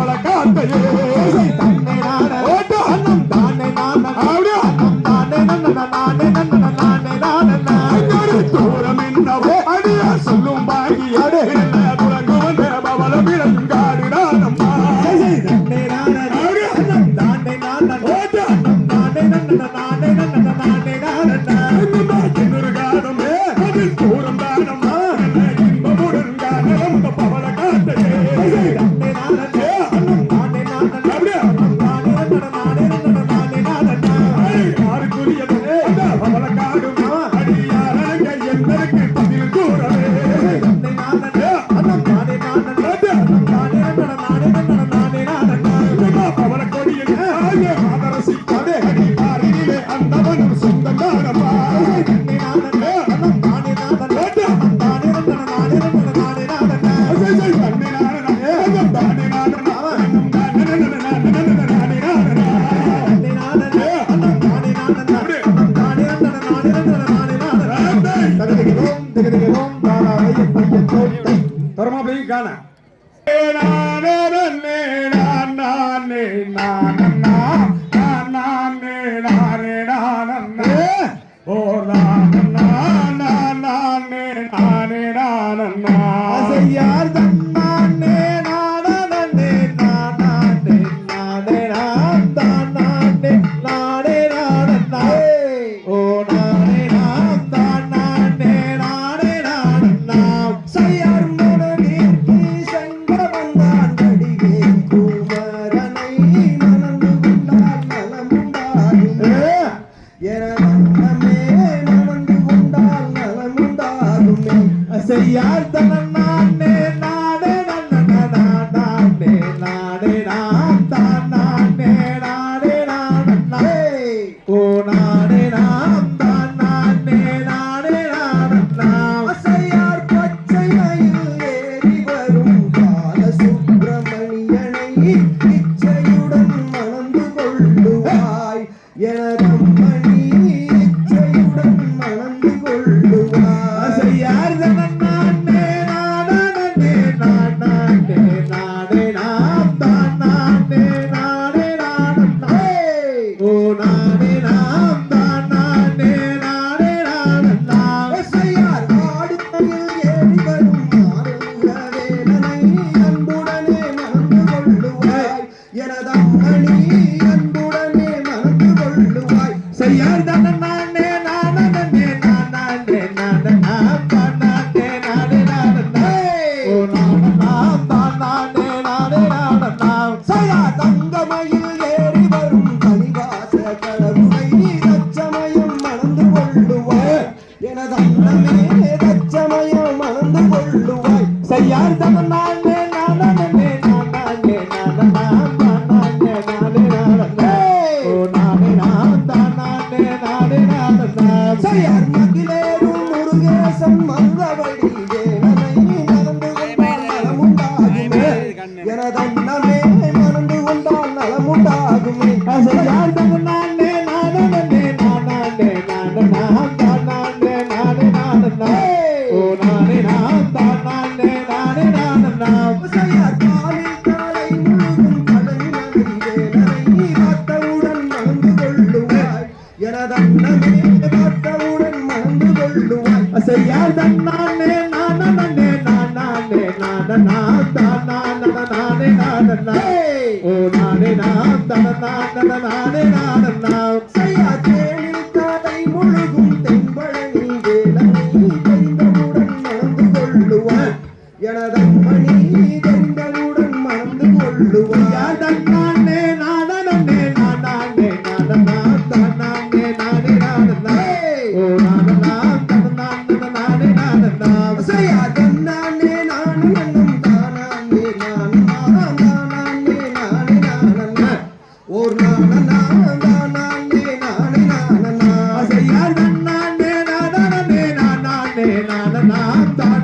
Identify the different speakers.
Speaker 1: அவளை காத்தையே
Speaker 2: Come on,
Speaker 1: come. தரமா போய் காண. நானே நான் நானே நான் ஓர் நான் நான்
Speaker 2: நான் நான் நான் acompaña. I'm a Sama, செய்யாதே நானே நானே நானே நானே நானே ஓ நானே நான் நானே நானே நானே நானே நான் தான்